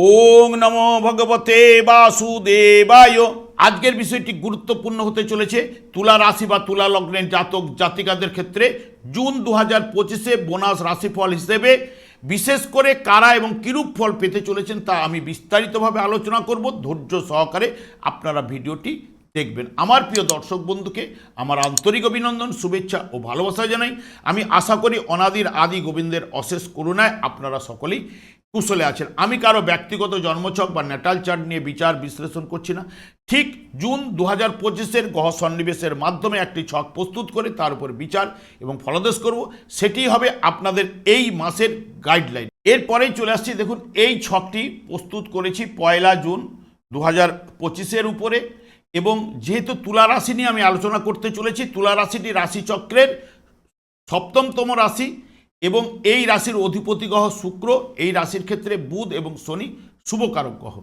ওং নমো ভগবতে বাসুদেবায়। আজকের বিষয়টি গুরুত্বপূর্ণ হতে চলেছে। তুলা রাশি বা তুলা লগ্নের জাতক, জাতিকাদের ক্ষেত্রে জুন দু হাজার পঁচিশে বোনাস রাশিফল হিসেবে বিশেষ করে কারা এবং কিরূপ ফল পেতে চলেছেন তা আমি বিস্তারিতভাবে আলোচনা করব। ধৈর্য সহকারে আপনারা ভিডিওটি দেখবেন। আমার প্রিয় দর্শক বন্ধুকে আমার আন্তরিক অভিনন্দন, শুভেচ্ছা ও ভালোবাসা জানাই। আমি আশা করি অনাদির আদি গোবিন্দের অশেষ করুণায় আপনারা সকলেই কুশলে আছেন। আমি কারও ব্যক্তিগত জন্মছক বা ন্যাটাল চার্ট নিয়ে বিচার বিশ্লেষণ করছি না। ঠিক জুন দু হাজার পঁচিশের গহ সন্নিবেশের মাধ্যমে একটি ছক প্রস্তুত করে তার উপর বিচার এবং ফলদেশ করব। সেটি হবে আপনাদের এই মাসের গাইডলাইন। এরপরেই চলে আসছি। দেখুন, এই ছকটি প্রস্তুত করেছি পয়লা জুন দু হাজার পঁচিশের উপরে। এবং যেহেতু তুলা রাশি নিয়ে আমি আলোচনা করতে চলেছি, তুলা রাশিটি রাশিচক্রের সপ্তমতম রাশি এবং এই রাশির অধিপতি গ্রহ শুক্র, এই রাশির ক্ষেত্রে বুধ এবং শনি শুভকারক গ্রহ।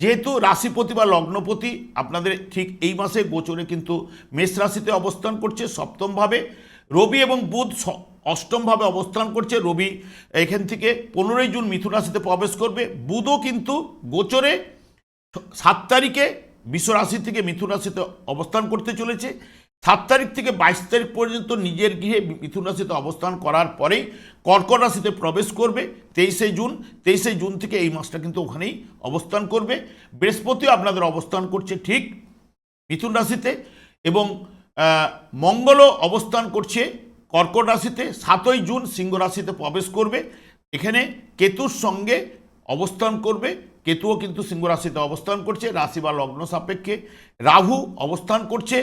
যেহেতু রাশিপতি বা লগ্নপতি, আপনাদের ঠিক এই মাসে গোচরে কিন্তু মেষ রাশিতে অবস্থান করছে সপ্তমভাবে। রবি এবং বুধ অষ্টমভাবে অবস্থান করছে। রবি এখান থেকে পনেরোই জুন মিথুন রাশিতে প্রবেশ করবে। বুধও কিন্তু গোচরে সাত তারিখে বিশ্ব রাশি থেকে মিথুন রাশিতে অবস্থান করতে চলেছে। সাত তারিখ থেকে বাইশ তারিখ পর্যন্ত নিজের গৃহে মিথুন রাশিতে অবস্থান করার পরেই কর্কট রাশিতে প্রবেশ করবে, তেইশে জুন। তেইশে জুন থেকে এই মাসটা কিন্তু ওখানেই অবস্থান করবে। বৃহস্পতিও আপনাদের অবস্থান করছে ঠিক মিথুন রাশিতে এবং মঙ্গলও অবস্থান করছে কর্কট রাশিতে। সাতই জুন সিংহ রাশিতে প্রবেশ করবে। এখানে কেতুর সঙ্গে অবস্থান করবে। কেতুও কিন্তু সিংহ রাশিতে অবস্থান করছে, রাশি বা লগ্ন সাপেক্ষে। রাহু অবস্থান করছে,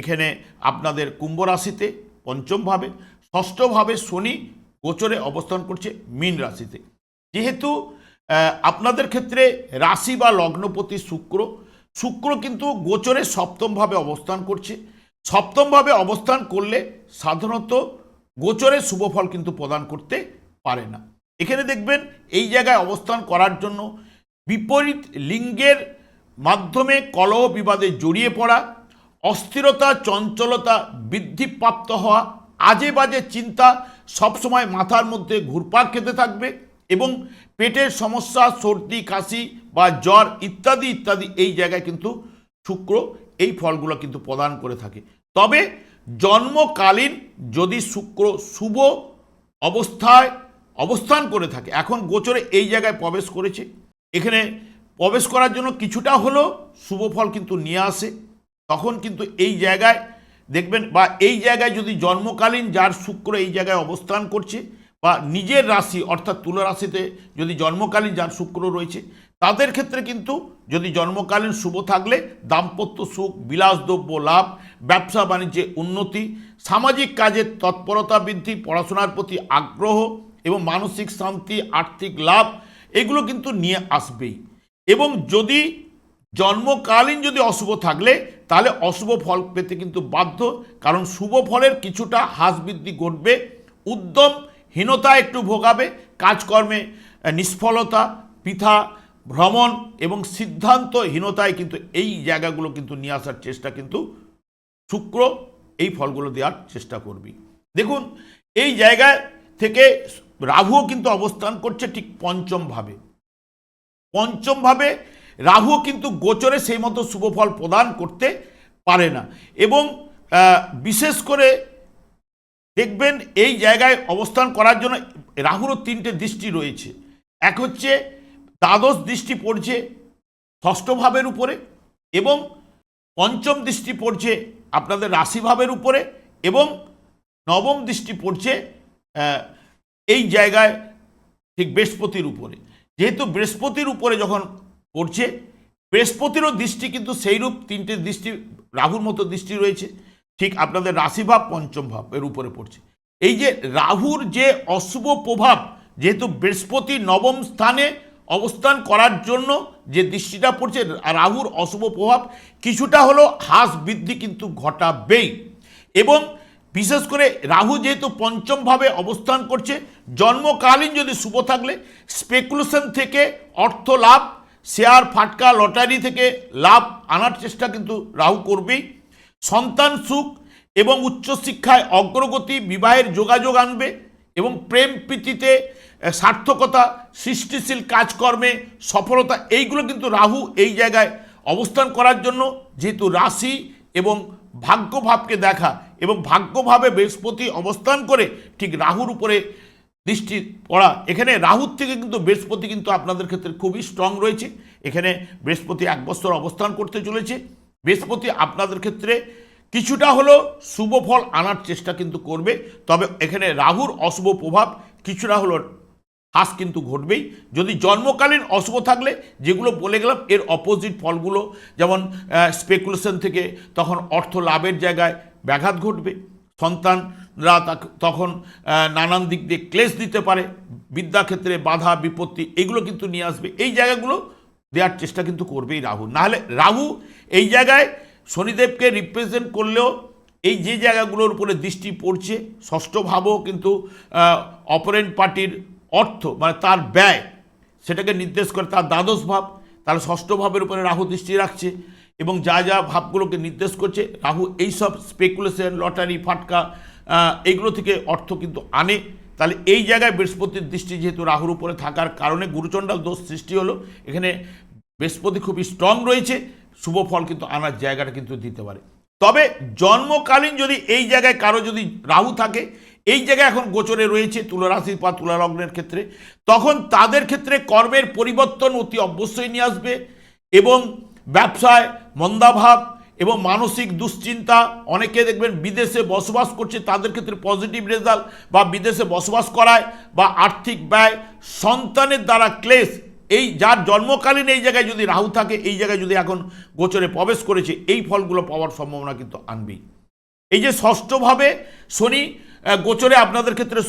এখানে আপনাদের কুম্ভ রাশিতে পঞ্চমভাবে ষষ্ঠভাবে শনি গোচরে অবস্থান করছে, মীন রাশিতে। যেহেতু আপনাদের ক্ষেত্রে রাশি বা লগ্নপতি শুক্র শুক্র কিন্তু গোচরে সপ্তমভাবে অবস্থান করছে। সপ্তমভাবে অবস্থান করলে সাধারণত গোচরে শুভফল কিন্তু প্রদান করতে পারে না। এখানে দেখবেন, এই জায়গায় অবস্থান করার জন্য বিপরীত লিঙ্গের মাধ্যমে কলহ বিবাদে জড়িয়ে পড়া, অস্থিরতা, চঞ্চলতা বৃদ্ধিপ্রাপ্ত হওয়া আজে বাজে চিন্তা সবসময় মাথার মধ্যে ঘুরপাক খেতে থাকবে এবং পেটের সমস্যা, সর্দি, কাশি বা জ্বর ইত্যাদি ইত্যাদি এই জায়গায় কিন্তু শুক্র এই ফলগুলো কিন্তু প্রদান করে থাকে। তবে জন্মকালীন যদি শুক্র শুভ অবস্থায় অবস্থান করে থাকে, এখন গোচরে এই জায়গায় প্রবেশ করেছে এখানে প্রবেশ করার জন্য কিছুটা হলেও শুভ ফল কিন্তু নিয়ে আসে। তখন কিন্তু এই জায়গায় দেখবেন বা এই জায়গায় যদি জন্মকালীন যার শুক্র এই জায়গায় অবস্থান করছে বা নিজের রাশি অর্থাৎ তুলা রাশিতে যদি জন্মকালীন যার শুক্র রয়েছে, তাদের ক্ষেত্রে কিন্তু যদি জন্মকালীন শুভ থাকলে দাম্পত্য সুখ, বিলাসদ্রব্য, লাভ, ব্যবসা বাণিজ্যে উন্নতি, সামাজিক কাজের তৎপরতা বৃদ্ধি, পড়াশোনার প্রতি আগ্রহ এবং মানসিক শান্তি, আর্থিক লাভ এগুলো কিন্তু নিয়ে আসবেই। এবং যদি জন্মকালীন যদি অশুভ থাকলে, তাহলে অশুভ ফল পেতে কিন্তু বাধ্য। কারণ শুভ ফলের কিছুটা হ্রাস বৃদ্ধি ঘটবে, উদ্যম, হীনতা একটু ভোগাবে, কাজকর্মে নিষ্ফলতা পিথা ভ্রমণ এবং সিদ্ধান্তহীনতায় কিন্তু এই জায়গাগুলো কিন্তু নিয়ে আসার চেষ্টা কিন্তু শুক্র এই ফলগুলো দেওয়ার চেষ্টা করবি। দেখুন, এই জায়গায় থেকে রাহুও কিন্তু অবস্থান করছে ঠিক পঞ্চমভাবে পঞ্চমভাবে রাহু কিন্তু গোচরে সেই মতো শুভফল প্রদান করতে পারে না। এবং বিশেষ করে দেখবেন এই জায়গায় অবস্থান করার জন্য রাহুরও তিনটে দৃষ্টি রয়েছে। এক হচ্ছে দ্বাদশ দৃষ্টি পড়ছে ষষ্ঠ ভাবের উপরে এবং পঞ্চম দৃষ্টি পড়ছে আপনাদের রাশিভাবের উপরে এবং নবম দৃষ্টি পড়ছে এই জায়গায় ঠিক বৃহস্পতির উপরে। যেহেতু বৃহস্পতির উপরে যখন পড়ছে, বৃহস্পতিরও দৃষ্টি কিন্তু সেইরূপ তিনটে দৃষ্টি, রাহুর মতো দৃষ্টি রয়েছে। ঠিক আপনাদের রাশিভাব পঞ্চম ভাব এর উপরে পড়ছে। এই যে রাহুর যে অশুভ প্রভাব, যেহেতু বৃহস্পতি নবম স্থানে অবস্থান করার জন্য যে দৃষ্টিটা পড়ছে রাহুর অশুভ প্রভাব, কিছুটা হলো হ্রাস বৃদ্ধি কিন্তু ঘটাবেই। এবং বিশেষ করে রাহু যেহেতু পঞ্চমভাবে অবস্থান করছে, জন্মকালীন যদি শুভ থাকলে স্পেকুলেশন থেকে অর্থ লাভ শেয়ার ফাটকা লটারি থেকে লাভ আনার চেষ্টা কিন্তু রাহু করবেই। সন্তান সুখ এবং উচ্চশিক্ষায় অগ্রগতি, বিবাহের যোগাযোগ আনবে এবং প্রেম প্রীতিতে সার্থকতা, সৃষ্টিশীল কাজকর্মে সফলতা, এইগুলো কিন্তু রাহু এই জায়গায় অবস্থান করার জন্য যেহেতু রাশি এবং ভাগ্যভাবকে দেখা এবং ভাগ্যভাবে বৃহস্পতি অবস্থান করে ঠিক রাহুর উপরে দৃষ্টি পড়া। এখানে রাহুর থেকে কিন্তু বৃহস্পতি কিন্তু আপনাদের ক্ষেত্রে খুবই স্ট্রং রয়েছে। এখানে বৃহস্পতি এক বছর অবস্থান করতে চলেছে। বৃহস্পতি আপনাদের ক্ষেত্রে কিছুটা হলেও শুভ ফল আনার চেষ্টা কিন্তু করবে। তবে এখানে রাহুর অশুভ প্রভাব কিছুটা হলো হ্রাস কিন্তু ঘটবেই। যদি জন্মকালীন অশুভ থাকলে, যেগুলো বলে গেলাম, এর অপোজিট ফলগুলো, যেমন স্পেকুলেশন থেকে তখন অর্থ লাভের জায়গায় ব্যাঘাত ঘটবে। সন্তানরা তখন নানান দিক দিয়ে ক্লেশ দিতে পারে। বিদ্যাক্ষেত্রে বাধা, বিপত্তি এগুলো কিন্তু নিয়ে আসবে। এই জায়গাগুলো দেওয়ার চেষ্টা কিন্তু করবেই রাহু। নাহলে রাহু এই জায়গায় শনিদেবকে রিপ্রেজেন্ট করলেও এই যে জায়গাগুলোর উপরে দৃষ্টি পড়ছে, ষষ্ঠ ভাবও কিন্তু অপারেন্ট পার্টির অর্থ মানে তার ব্যয়, সেটাকে নির্দেশ করে, তার দ্বাদশ ভাব, তাহলে ষষ্ঠ ভাবের উপরে রাহু দৃষ্টি রাখছে। এবং যা যা ভাবগুলোকে নির্দেশ করছে, রাহু, এইসব স্পেকুলেশন লটারি ফাটকা এইগুলো থেকে অর্থ কিন্তু আনে। তাহলে এই জায়গায় বৃহস্পতির দৃষ্টি যেহেতু রাহুর উপরে থাকার কারণে গুরুচণ্ডাল দোষ সৃষ্টি হলো। এখানে বৃহস্পতি খুবই স্ট্রং রয়েছে, শুভ ফল কিন্তু আনার জায়গাটা কিন্তু দিতে পারে। তবে জন্মকালীন যদি এই জায়গায় কারও যদি রাহু থাকে, এই জায়গায় এখন গোচরে রয়েছে তুলারাশি বা তুলালগ্নের ক্ষেত্রে, তখন তাদের ক্ষেত্রে কর্মের পরিবর্তন অতি অবশ্যই নিয়ে আসবে এবং ব্যবসায় মন্দাভাব এবং মানসিক দুশ্চিন্তা, অনেকে দেখবেন বিদেশে বসবাস করছে, তাদের ক্ষেত্রে পজিটিভ রেজাল্ট বা বিদেশে বসবাস করায় বা আর্থিক ব্যয়, সন্তানের দ্বারা ক্লেশ, এই যার জন্মকালীন এই জায়গায় যদি রাহু থাকে, এই জায়গায় যদি এখন গোচরে প্রবেশ করেছে, এই ফলগুলো পাওয়ার সম্ভাবনা কিন্তু আনবেই। এই যে ষষ্ঠভাবে শনি গোচরে আপনাদের ক্ষেত্রে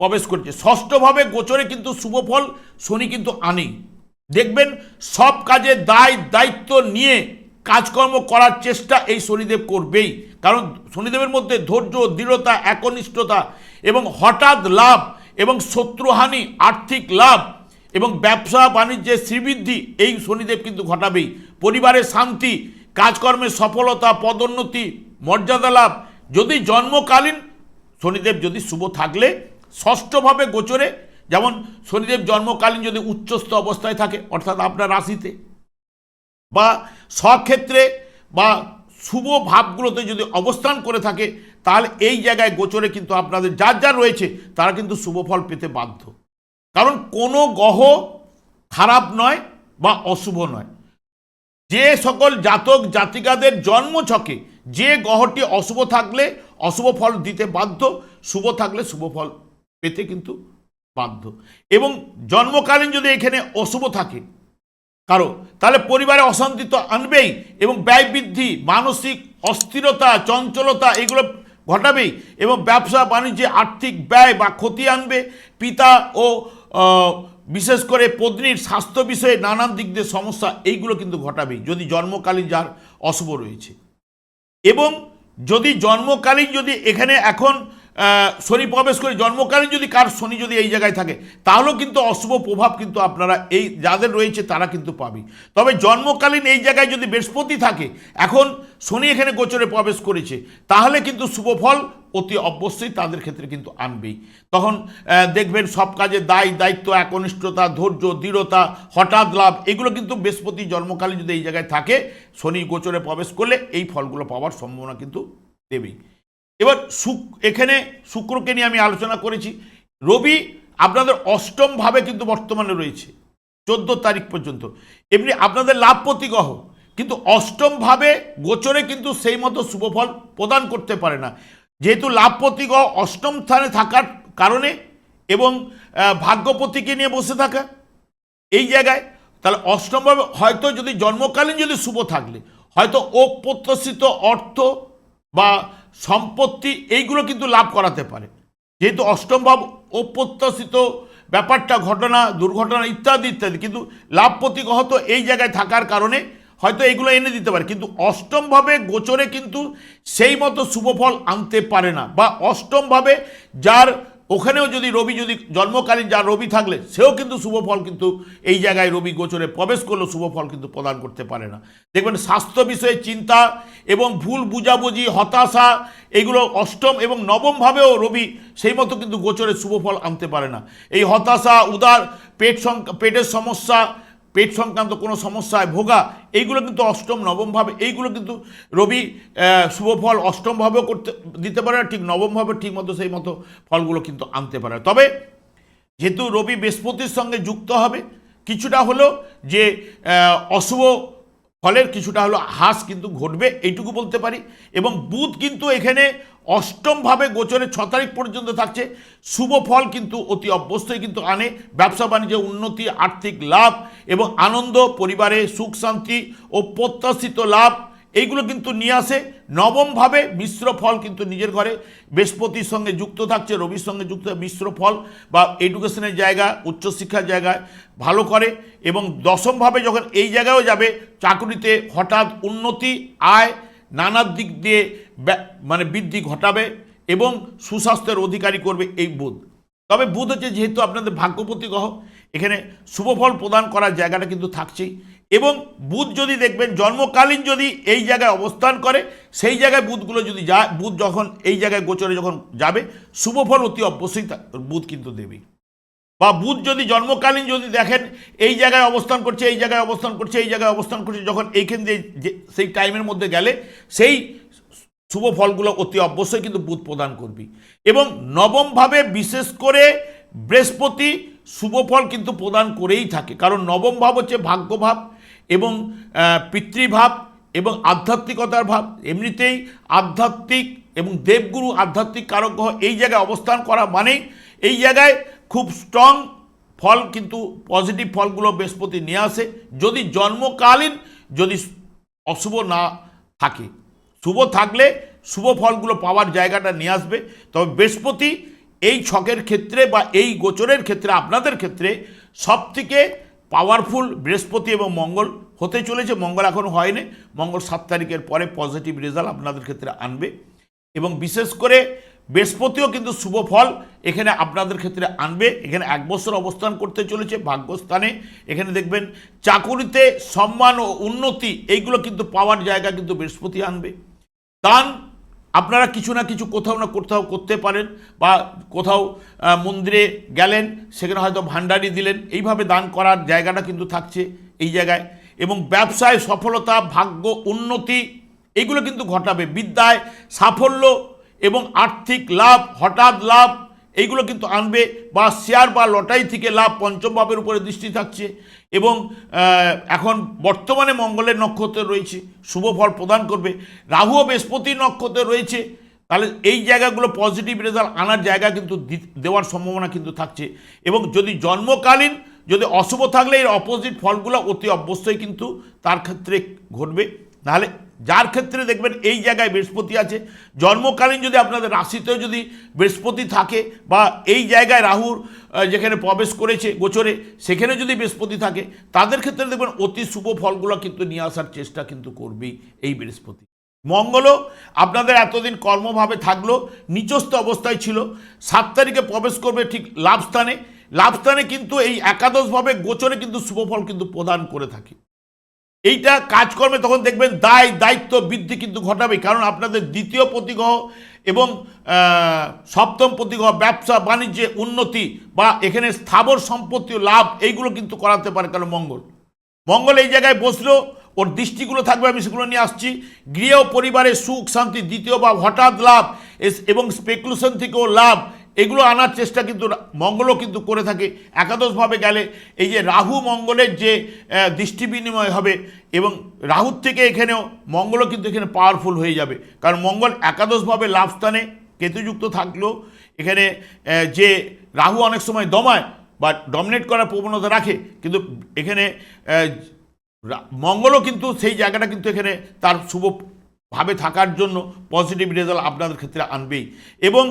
প্রবেশ করছে। ষষ্ঠভাবে গোচরে কিন্তু শুভ ফল শনি কিন্তু আনেই। দেখবেন সব কাজে দায়, দায়িত্ব নিয়ে কাজকর্ম করার চেষ্টা এই শনিদেব করবেই। কারণ শনিদেবের মধ্যে ধৈর্য, দৃঢ়তা, একনিষ্ঠতা এবং হঠাৎ লাভ এবং শত্রুহানি, আর্থিক লাভ এবং ব্যবসা, বাণিজ্যে শ্রীবৃদ্ধি, এই শনিদেব কিন্তু ঘটাবেই। পরিবারের শান্তি, কাজকর্মে সফলতা, পদোন্নতি, মর্যাদা লাভ। যদি জন্মকালীন শনিদেব যদি শুভ থাকলে, ষষ্ঠভাবে গোচরে, যেমন শনিদেব জন্মকালীন যদি উচ্চস্থ অবস্থায় থাকে, অর্থাৎ আপনার রাশিতে বা স্বক্ষেত্রে বা শুভ ভাবগুলোতে যদি অবস্থান করে থাকে, তাহলে এই জায়গায় গোচরে কিন্তু আপনাদের যার যার রয়েছে, তারা কিন্তু শুভ ফল পেতে বাধ্য। কারণ কোনো গ্রহ খারাপ নয় বা অশুভ নয়। যে সকল জাতক জাতিকাদের জন্মছকে যে গ্রহটি অশুভ থাকলে অশুভ ফল দিতে বাধ্য, শুভ থাকলে শুভ ফল পেতে কিন্তু বাধ্য। এবং জন্মকালীন যদি এখানে অশুভ থাকে কারও তাহলে পরিবারে অশান্তি তো আনবেই এবং ব্যয় বৃদ্ধি, মানসিক অস্থিরতা, চঞ্চলতা এগুলো ঘটাবেই এবং ব্যবসা, বাণিজ্যে আর্থিক ব্যয় বা ক্ষতি আনবে। পিতা ও বিশেষ করে পত্নীর স্বাস্থ্য বিষয়ে নানান দিক দিয়ে সমস্যা, এইগুলো কিন্তু ঘটাবেই, যদি জন্মকালীন যার অশুভ রয়েছে। এবং যদি জন্মকালীন যদি এখানে এখন শনি প্রবেশ করে জন্মকালীন যদি কার শনি যদি এই জায়গায় থাকে, তাহলেও কিন্তু অশুভ প্রভাব কিন্তু আপনারা এই যাদের রয়েছে তারা কিন্তু পাবে। তবে জন্মকালীন এই জায়গায় যদি বৃহস্পতি থাকে, এখন শনি এখানে গোচরে প্রবেশ করেছে, তাহলে কিন্তু শুভ ফল অতি অবশ্যই তাদের ক্ষেত্রে কিন্তু আনবেই। তখন দেখবেন সব কাজে দায়, দায়িত্ব, একনিষ্ঠতা, ধৈর্য, দৃঢ়তা, হঠাৎ লাভ, এগুলো কিন্তু বৃহস্পতি জন্মকালীন যদি এই জায়গায় থাকে, শনি গোচরে প্রবেশ করলে এই ফলগুলো পাওয়ার সম্ভাবনা কিন্তু দেবেই। এবার শুক, এখানে শুক্রকে নিয়ে আমি আলোচনা করেছি। রবি আপনাদের অষ্টম ভাবে কিন্তু বর্তমানে রয়েছে, চোদ্দ তারিখ পর্যন্ত। এমনি আপনাদের লাভপতি গ্রহ কিন্তু অষ্টম ভাবে গোচরে কিন্তু সেই মতো শুভফল প্রদান করতে পারে না। যেহেতু লাভপতি গ্রহ অষ্টম স্থানে থাকার কারণে এবং ভাগ্যপতিকে নিয়ে বসে থাকা এই জায়গায়, তাহলে অষ্টমভাবে হয়তো যদি জন্মকালীন যদি শুভ থাকলে, হয়তো অপ্রত্যাশিত অর্থ বা সম্পত্তি এইগুলো কিন্তু লাভ করাতে পারে। যেহেতু অষ্টম ভাব অপ্রত্যাশিত ব্যাপারটা, ঘটনা, দুর্ঘটনা ইত্যাদি ইত্যাদি, কিন্তু লাভ প্রতীক হয়তো এই জায়গায় থাকার কারণে হয়তো এগুলো এনে দিতে পারে। কিন্তু অষ্টমভাবে গোচরে কিন্তু সেই মতো শুভফল আনতে পারে না বা অষ্টমভাবে যার ওখানেও যদি রবি যদি জন্মকালীন যা রবি থাকলে, সেও কিন্তু শুভ ফল কিন্তু এই জায়গায় রবি গোচরে প্রবেশ করলেও শুভ ফল কিন্তু প্রদান করতে পারে না। দেখবেন স্বাস্থ্য বিষয়ে চিন্তা এবং ভুল বুঝাবুঝি, হতাশা, এগুলো অষ্টম এবং নবমভাবেও রবি সেই মতো কিন্তু গোচরে শুভ ফল আনতে পারে না। এই হতাশা, উদার, পেট পেটের সমস্যা পেট সংক্রান্ত কোনো সমস্যায় ভোগা, এইগুলো কিন্তু অষ্টম নবমভাবে এইগুলো কিন্তু রবি শুভ ফল অষ্টমভাবেও করতে, দিতে পারে, ঠিক নবমভাবে ঠিক মতো সেই মতো ফলগুলো কিন্তু আনতে পারে। তবে যেহেতু রবি বৃহস্পতির সঙ্গে যুক্ত হবে, কিছুটা হলো যে অশুভ ফলের কিছুটা হলো হ্রাস কিন্তু ঘটবে, এইটুকু বলতে পারি। এবং বুধ কিন্তু এখানে অষ্টমভাবে গোচরে ছ তারিখ পর্যন্ত থাকছে। শুভ ফল কিন্তু অতি অভ্যস্তই কিন্তু আনে। ব্যবসা বাণিজ্যে উন্নতি, আর্থিক লাভ এবং আনন্দ, পরিবারে সুখ, শান্তি ও প্রত্যাশিত লাভ এইগুলো কিন্তু নিয়ে আসে। নবমভাবে মিশ্র ফল কিন্তু নিজের ঘরে। বৃহস্পতির সঙ্গে যুক্ত থাকছে, রবির সঙ্গে যুক্ত মিশ্র ফল বা এডুকেশনের জায়গা, উচ্চশিক্ষার জায়গায় ভালো করে এবং দশমভাবে যখন এই জায়গায়ও যাবে, চাকরিতে হঠাৎ উন্নতি, আয় নানা দিক দিয়ে মানে বৃদ্ধি ঘটাবে এবং সুস্বাস্থ্যের অধিকারী করবে এই বুধ। তবে বুধ হচ্ছে যেহেতু আপনাদের ভাগ্যপতি গ্রহ, এখানে শুভফল প্রদান করার জায়গাটা কিন্তু থাকছেই। এবং বুধ যদি দেখবেন, জন্মকালীন যদি এই জায়গায় অবস্থান করে, সেই জায়গায় বুধগুলো যদি যায়, বুধ যখন এই জায়গায় গোচরে যখন যাবে শুভফল অতি অবশ্যই বুধ কিন্তু দেবেই বা বুধ যদি জন্মকালীন যদি দেখেন, এই জায়গায় অবস্থান করছে, এই জায়গায় অবস্থান করছে, এই জায়গায় অবস্থান করছে, যখন এইখান দিয়ে যে সেই টাইমের মধ্যে গেলে, সেই শুভ ফলগুলো অতি অবশ্যই কিন্তু বুধ প্রদান করবি। এবং নবমভাবে বিশেষ করে বৃহস্পতি শুভ ফল কিন্তু প্রদান করেই থাকে। কারণ নবম ভাব হচ্ছে ভাগ্যভাব এবং পিতৃভাব এবং আধ্যাত্মিকতার ভাব। এমনিতেই আধ্যাত্মিক এবং দেবগুরু আধ্যাত্মিক কারক গ্রহ এই জায়গায় অবস্থান করা মানেই এই জায়গায় খুব স্ট্রং ফল কিন্তু পজিটিভ ফলগুলো বৃহস্পতি নিয়ে আসে। যদি জন্মকালীন যদি অশুভ না থাকে, শুভ থাকলে শুভ ফলগুলো পাওয়ার জায়গাটা নিয়ে আসবে। তবে বৃহস্পতি এই ছকের ক্ষেত্রে বা এই গোচরের ক্ষেত্রে, আপনাদের ক্ষেত্রে সবথেকে পাওয়ারফুল, বৃহস্পতি এবং মঙ্গল হতে চলেছে, মঙ্গল এখনও হয়নি, মঙ্গল সাত তারিখের পরে পজিটিভ রেজাল্ট আপনাদের ক্ষেত্রে আনবে। এবং বিশেষ করে বৃহস্পতিও কিন্তু শুভ ফল এখানে আপনাদের ক্ষেত্রে আনবে, এখানে এক বছর অবস্থান করতে চলেছে ভাগ্যস্থানে। এখানে দেখবেন চাকুরিতে সম্মান ও উন্নতি, এইগুলো কিন্তু পাওয়ার জায়গা কিন্তু বৃহস্পতি আনবে। দান আপনারা কিছু না কিছু কোথাও না কোথাও করতে পারেন বা কোথাও মন্দিরে গেলেন, সেখানে হয়তো ভাণ্ডারি দিলেন, এইভাবে দান করার জায়গাটা কিন্তু থাকছে এই জায়গায়। এবং ব্যবসায় সফলতা, ভাগ্য, উন্নতি, এগুলো কিন্তু ঘটাবে। বিদ্যায় সাফল্য এবং আর্থিক লাভ, হঠাৎ লাভ এইগুলো কিন্তু আনবে বা শেয়ার বা লটারি থেকে লাভ পঞ্চম ভাবের উপরে দৃষ্টি থাকছে এবং এখন বর্তমানে মঙ্গলের নক্ষত্র রয়েছে, শুভ ফল প্রদান করবে। রাহু ও বৃহস্পতি নক্ষত্রে রয়েছে, তাহলে এই জায়গাগুলো পজিটিভ রেজাল্ট আনার জায়গা কিন্তু দেওয়ার সম্ভাবনা কিন্তু থাকছে। এবং যদি জন্মকালীন, যদি অশুভ থাকলে এর অপোজিট ফলগুলো অতি অবশ্যই কিন্তু তার ক্ষেত্রে ঘটবে। নাহলে যার ক্ষেত্রে দেখবেন এই জায়গায় বৃহস্পতি আছে। জন্মকালীন যদি আপনাদের রাশিতেও যদি বৃহস্পতি থাকে বা এই জায়গায় রাহুর যেখানে প্রবেশ করেছে গোচরে, সেখানে যদি বৃহস্পতি থাকে, তাদের ক্ষেত্রে দেখবেন অতি শুভ ফলগুলো কিন্তু নিয়ে আসার চেষ্টা কিন্তু করবেই এই বৃহস্পতি। মঙ্গলও আপনাদের এতদিন কর্মভাবে থাকল, নিচস্থ অবস্থায় ছিল। সাত তারিখে প্রবেশ করবে ঠিক লাভস্থানে লাভস্থানে কিন্তু এই একাদশভাবে গোচরে কিন্তু শুভফল কিন্তু প্রদান করে থাকে। এইটা কাজকর্মে তখন দেখবেন দায়, দায়িত্ব বৃদ্ধি কিন্তু ঘটাবে। কারণ আপনাদের দ্বিতীয় প্রতিগ্রহ এবং সপ্তম প্রতিগ্রহ ব্যবসা, বাণিজ্যে উন্নতি বা এখানে স্থাবর সম্পত্তি লাভ, এইগুলো কিন্তু করাতে পারে কারণ মঙ্গল। মঙ্গল এই জায়গায় বসল, ওর দৃষ্টিগুলো থাকবে, আমি সেগুলো নিয়ে আসছি। গৃহ, পরিবারে সুখ, শান্তি, দ্বিতীয় বা হঠাৎ লাভ এবং স্পেকুলেশন থেকেও লাভ এগুলো আনার চেষ্টা কিন্তু মঙ্গলও কিন্তু করে থাকে। একাদশভাবে গেলে এই যে রাহু মঙ্গলের যে দৃষ্টি বিনিময় হবে এবং রাহুর থেকে এখানেও মঙ্গলও কিন্তু এখানে পাওয়ারফুল হয়ে যাবে। কারণ মঙ্গল একাদশভাবে লাভস্থানে কেতুযুক্ত থাকলেও এখানে যে রাহু অনেক সময় দমায় বা ডমিনেট করার প্রবণতা রাখে, কিন্তু এখানে মঙ্গলও কিন্তু সেই জায়গাটা কিন্তু এখানে তার শুভ ভাবে থাকার জন্য পজিটিভ রেজাল্ট আপনাদের ক্ষেত্রে আনবেই। এবং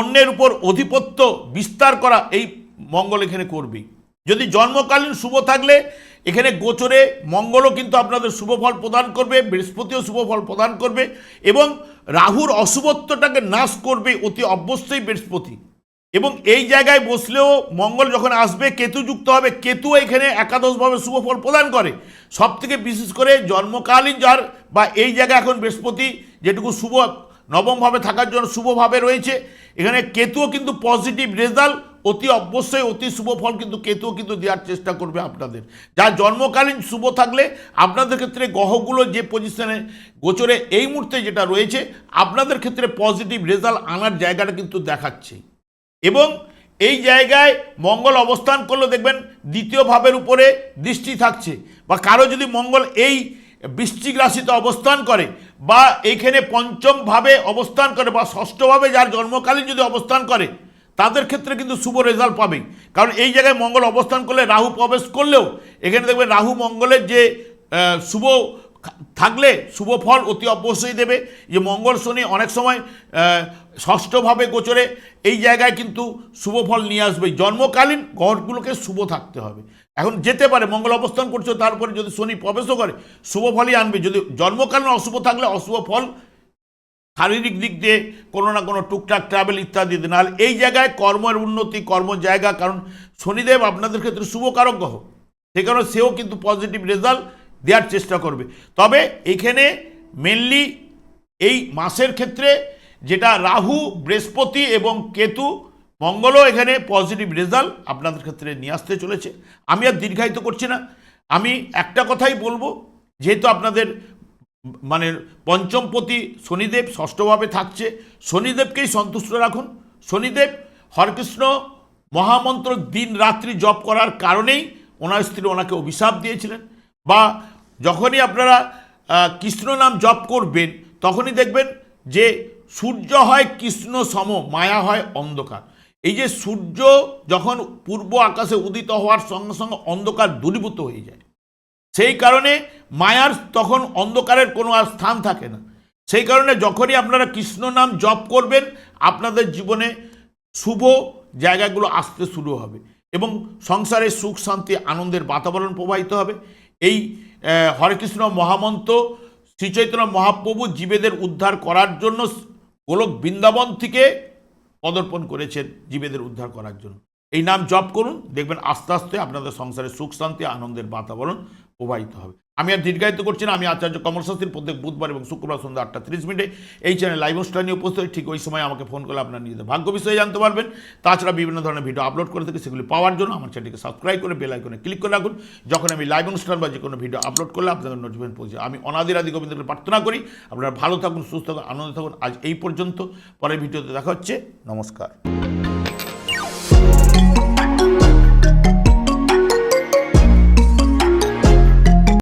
অন্যের উপর আধিপত্য বিস্তার করা এই মঙ্গল এখানে করবেই। যদি জন্মকালীন শুভ থাকলে, এখানে গোচরে মঙ্গলও কিন্তু আপনাদের শুভ ফল প্রদান করবে, বৃহস্পতিও শুভ ফল প্রদান করবে এবং রাহুর অশুভত্বটাকে নাশ করবে অতি অবশ্যই বৃহস্পতি। এবং এই জায়গায় বসলেও মঙ্গল যখন আসবে, কেতু যুক্ত হবে, কেতু এখানে একাদশভাবে শুভ ফল প্রদান করে। সব থেকে বিশেষ করে জন্মকালীন যার বা এই জায়গায় এখন বৃহস্পতি, যেটুকু শুভ, নবমভাবে থাকার জন্য শুভভাবে রয়েছে। এখানে কেতুও কিন্তু পজিটিভ রেজাল্ট অতি অবশ্যই অতি শুভ ফল কিন্তু কেতুও কিন্তু দেওয়ার চেষ্টা করবে আপনাদের। যা জন্মকালীন শুভ থাকলে আপনাদের ক্ষেত্রে গ্রহগুলো যে পজিশনে গোচরে এই মুহূর্তে যেটা রয়েছে, আপনাদের ক্ষেত্রে পজিটিভ রেজাল্ট আনার জায়গাটা কিন্তু দেখাচ্ছে। এবং এই জায়গায় মঙ্গল অবস্থান করলে দেখবেন দ্বিতীয় ভাবের উপরে দৃষ্টি থাকছে। বা কারও যদি মঙ্গল এই বৃশ্চিক রাশিতে অবস্থান করে বা এইখানে পঞ্চম ভাবে অবস্থান করে বা ষষ্ঠভাবে যার জন্মকালীন যদি অবস্থান করে, তাদের ক্ষেত্রে কিন্তু শুভ রেজাল্ট পাবেই। কারণ এই জায়গায় মঙ্গল অবস্থান করলে রাহু প্রবেশ করলেও এখানে দেখবেন রাহু মঙ্গলের যে শুভ থাকলে শুভ ফল অতি অবশ্যই দেবে। যে মঙ্গল শনি অনেক সময় ষষ্ঠভাবে গোচরে, এই জায়গায় কিন্তু শুভ ফল নিয়ে আসবে। জন্মকালীন গ্রহগুলোকে শুভ থাকতে হবে। এখন যেতে পারে, মঙ্গল অবস্থান করছে, তারপরে যদি শনি প্রবেশও করে, শুভ ফলই আনবে। যদি জন্মকালীন অশুভ থাকলে অশুভ ফল শারীরিক দিক দিয়ে কোনো না কোনো টুকটাক ট্রাভেল ইত্যাদি নাহলে এই জায়গায় কর্মের উন্নতি কর্ম জায়গা, কারণ শনিদেব আপনাদের ক্ষেত্রে শুভকারক গ্রহ। সে কারণে সেও কিন্তু পজিটিভ রেজাল্ট দেওয়ার চেষ্টা করবে। তবে এখানে মেনলি এই মাসের ক্ষেত্রে যেটা রাহু, বৃহস্পতি এবং কেতু, মঙ্গলও এখানে পজিটিভ রেজাল্ট আপনাদের ক্ষেত্রে নিয়ে আসতে চলেছে। আমি আর দীর্ঘায়িত করছি না। আমি একটা কথাই বলব, যেহেতু আপনাদের মানে পঞ্চমপতি শনিদেব ষষ্ঠভাবে থাকছে, শনিদেবকেই সন্তুষ্ট রাখুন। শনিদেব হরকৃষ্ণ মহামন্ত্র দিন রাত্রি জপ করার কারণেই ওনার স্ত্রী ওনাকে অভিশাপ দিয়েছিলেন। বা যখনই আপনারা কৃষ্ণ নাম জপ করবেন, তখনই দেখবেন যে সূর্য হয় কৃষ্ণ সম, মায়া হয় অন্ধকার। এই যে সূর্য যখন পূর্ব আকাশে উদিত হওয়ার সঙ্গে সঙ্গে অন্ধকার দূরীভূত হয়ে যায়, সেই কারণে মায়ার তখন অন্ধকারের কোনো আর স্থান থাকে না। সেই কারণে যখনই আপনারা কৃষ্ণ নাম জপ করবেন, আপনাদের জীবনে শুভ জায়গাগুলো আসতে শুরু হবে এবং সংসারে সুখ শান্তি আনন্দের বাতাবরণ প্রবাহিত হবে। এই হরেকৃষ্ণ মহামন্ত শ্রীচৈতন্য মহাপ্রভু জীবেদের উদ্ধার করার জন্য গোলক বৃন্দাবন থেকে পদর্পণ করেছেন জীবেদের উদ্ধার করার জন্য। এই নাম জপ করুন, দেখবেন আস্তে আস্তে আপনাদের সংসারে সুখ, শান্তি, আনন্দের বাতাবরণ প্রবাহিত হবে। আমি আর দীর্ঘায়িত করছি না, আমি আচার্য কমল শাস্ত্রী প্রত্যেক বুধবার এবং শুক্রবার সন্ধ্যা আটটা তিরিশ মিনিটে এই চ্যানেল লাইভ অনুষ্ঠান উপস্থিত। ঠিক ওই সময় আমাকে ফোন করলে আপনার নিজেদের ভাগ্য বিষয়ে জানতে পারবেন। তাছাড়া বিভিন্ন ধরনের ভিডিও আপলোড করে থেকে, সেগুলি পাওয়ার জন্য আমার চ্যানেলটিকে সাবস্ক্রাইব করে বেল আইকনে ক্লিক করে রাখুন। যখন আমি লাইভ অনুষ্ঠান বা যে কোনো ভিডিও আপলোড করলে আপনাদের নোটিফিকেশন পৌঁছে আমি অনাদিরাদি গোবিন্দকে প্রার্থনা করি, আপনারা ভালো থাকুন, সুস্থ থাকুন, আনন্দ থাকুন। আজ এই পর্যন্ত, পরের ভিডিওতে দেখা হচ্ছে। নমস্কার।